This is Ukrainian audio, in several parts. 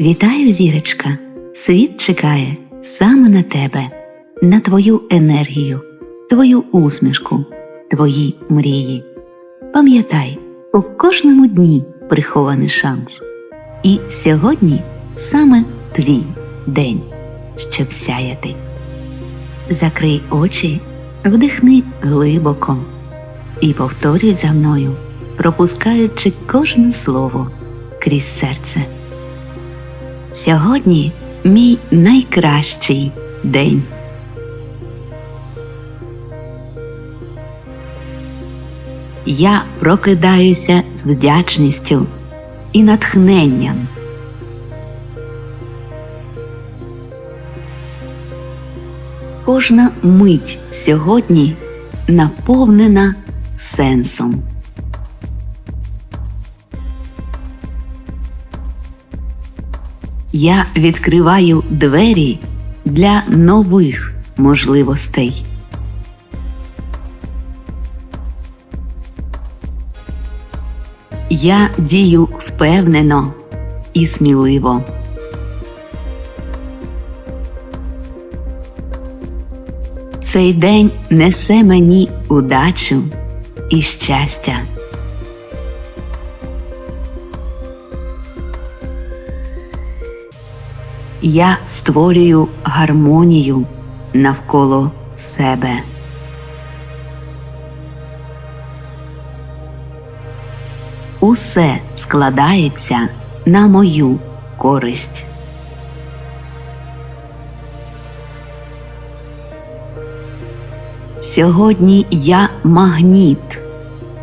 Вітаю, зірочка! Світ чекає саме на тебе, на твою енергію, твою усмішку, твої мрії. Пам'ятай, у кожному дні прихований шанс. І сьогодні саме твій день, щоб сяяти. Закрий очі, вдихни глибоко і повторюй за мною, пропускаючи кожне слово крізь серце. Сьогодні мій найкращий день. Я прокидаюся з вдячністю і натхненням. Кожна мить сьогодні наповнена сенсом. Я відкриваю двері для нових можливостей. Я дію впевнено і сміливо. Цей день несе мені удачу і щастя. Я створюю гармонію навколо себе. Усе складається на мою користь. Сьогодні я магніт,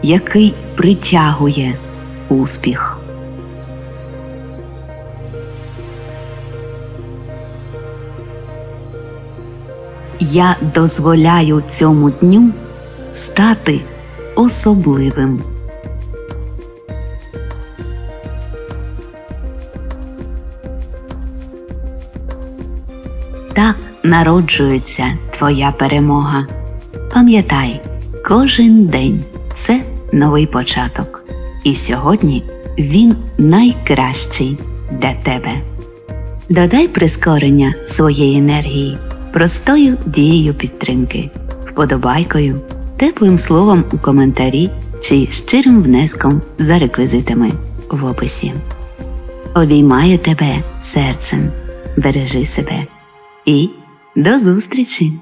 який притягує успіх. Я дозволяю цьому дню стати особливим. Так народжується твоя перемога. Пам'ятай, кожен день це новий початок, і сьогодні він найкращий для тебе. Додай прискорення своєї енергії простою дією підтримки, вподобайкою, теплим словом у коментарі чи щирим внеском за реквізитами в описі. Обіймаю тебе серцем, бережи себе і до зустрічі!